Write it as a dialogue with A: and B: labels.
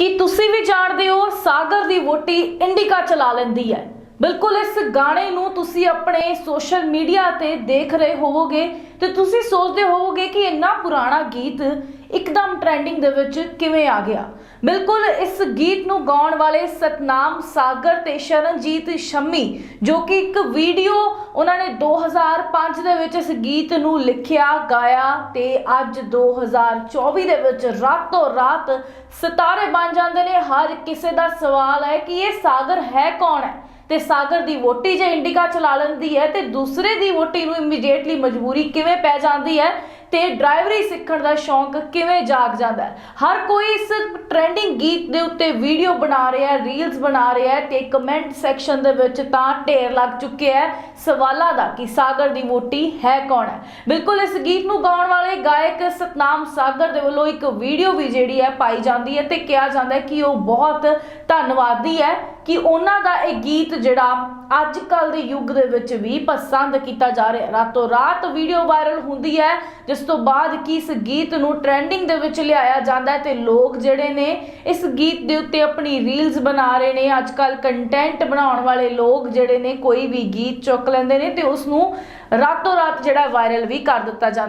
A: ਕੀ ਤੁਸੀਂ ਵੀ ਜਾਣਦੇ ਹੋ ਸਾਗਰ ਦੀ ਵੋਟੀ ਇੰਡੀਕਾ ਚਲਾ ਲੈਂਦੀ ਹੈ। ਬਿਲਕੁਲ ਇਸ ਗਾਣੇ ਨੂੰ ਤੁਸੀਂ ਆਪਣੇ ਸੋਸ਼ਲ ਮੀਡੀਆ ਤੇ ਦੇਖ ਰਹੇ ਹੋਵੋਗੇ ਤੇ ਤੁਸੀਂ ਸੋਚਦੇ ਹੋਵੋਗੇ ਕਿ ਇੰਨਾ ਪੁਰਾਣਾ ਗੀਤ ਇੱਕਦਮ ਟ੍ਰੈਂਡਿੰਗ ਦੇ ਵਿੱਚ ਕਿਵੇਂ ਆ ਗਿਆ। ਬਿਲਕੁਲ ਇਸ ਗੀਤ ਨੂੰ ਗਾਉਣ ਵਾਲੇ ਸਤਨਾਮ ਸਾਗਰ ਤੇ ਸ਼ਰਨਜੀਤ ਸ਼ੰਮੀ, ਜੋ ਕਿ ਇੱਕ ਵੀਡੀਓ ਉਹਨਾਂ ਨੇ 2005 ਦੇ ਵਿੱਚ ਇਸ ਗੀਤ ਨੂੰ ਲਿਖਿਆ, ਗਾਇਆ ਤੇ ਅੱਜ 2024 ਦੇ ਵਿੱਚ ਰਾਤੋਂ ਰਾਤ ਸਿਤਾਰੇ ਬਣ ਜਾਂਦੇ ਨੇ। ਹਰ ਕਿਸੇ ਦਾ ਸਵਾਲ ਹੈ ਕਿ ਇਹ ਸਾਗਰ ਹੈ ਕੌਣ ਹੈ? ਤੇ ਸਾਗਰ ਦੀ ਵੋਟੀ ਜੇ ਇੰਡੀਕਾ ਚਲਾ ਲੈਂਦੀ ਹੈ ਤੇ ਦੂਸਰੇ ਦੀ ਵੋਟੀ ਨੂੰ ਇਮੀਡੀਏਟਲੀ ਮਜਬੂਰੀ ਕਿਵੇਂ ਪੈ ਜਾਂਦੀ ਹੈ? ਤੇ ਡਰਾਈਵਰੀ ਸਿੱਖਣ ਦਾ ਸ਼ੌਂਕ ਕਿਵੇਂ ਜਾਗ ਜਾਂਦਾ ਹੈ? ਹਰ ਕੋਈ ਇਸ ਟ੍ਰੈਂਡਿੰਗ ਗੀਤ ਦੇ ਉੱਤੇ ਵੀਡੀਓ ਬਣਾ ਰਿਹਾ ਹੈ ਰੀਲਸ ਬਣਾ ਰਿਹਾ ਹੈ ਤੇ ਕਮੈਂਟ ਸੈਕਸ਼ਨ ਦੇ ਵਿੱਚ ਤਾਂ ਢੇਰ ਲੱਗ ਚੁੱਕਿਆ ਹੈ। ਸਵਾਲਾਂ ਦਾ ਕਿ ਸਾਗਰ ਦੀ ਵੋਟੀ ਹੈ ਕੌਣ ਹੈ? ਬਿਲਕੁਲ ਇਸ ਗੀਤ ਨੂੰ ਗਾਉਣ ਵਾਲੇ ਗਾਇਕ ਸਤਨਾਮ ਸਾਗਰ ਦੇ ਵੱਲੋਂ ਇੱਕ ਵੀਡੀਓ ਵੀ ਜਿਹੜੀ ਹੈ ਪਾਈ ਜਾਂਦੀ ਹੈ ਤੇ ਕਿਹਾ ਜਾਂਦਾ ਹੈ ਕਿ ਉਹ ਬਹੁਤ ਧੰਨਵਾਦੀ ਹੈ। ਕਿ ਉਹਨਾਂ ਦਾ ਇਹ ਗੀਤ ਜਿਹੜਾ ਅੱਜ ਕੱਲ ਦੇ ਯੁੱਗ ਦੇ ਵਿੱਚ ਵੀ ਪਸੰਦ ਕੀਤਾ ਜਾ ਰਿਹਾ ਰਾਤੋਂ ਰਾਤ ਵੀਡੀਓ ਵਾਇਰਲ ਹੁੰਦੀ ਹੈ, ਜਿਸ ਤੋਂ ਬਾਅਦ ਕਿ ਇਸ ਗੀਤ ਨੂੰ ਟ੍ਰੈਂਡਿੰਗ ਦੇ ਵਿੱਚ ਲਿਆਇਆ ਜਾਂਦਾ ਹੈ ਤੇ ਲੋਕ ਜਿਹੜੇ ਨੇ ਇਸ ਗੀਤ ਦੇ ਉੱਤੇ ਆਪਣੀ ਰੀਲਸ ਬਣਾ ਰਹੇ ਨੇ। ਅੱਜ ਕੱਲ ਕੰਟੈਂਟ ਬਣਾਉਣ ਵਾਲੇ ਲੋਕ ਜਿਹੜੇ ਨੇ ਕੋਈ ਵੀ ਗੀਤ ਚੁੱਕ ਲੈਂਦੇ ਨੇ ਤੇ ਉਸ ਨੂੰ ਰਾਤੋਂ ਰਾਤ ਜਿਹੜਾ ਵਾਇਰਲ ਵੀ ਕਰ ਦਿੱਤਾ ਜਾਂਦਾ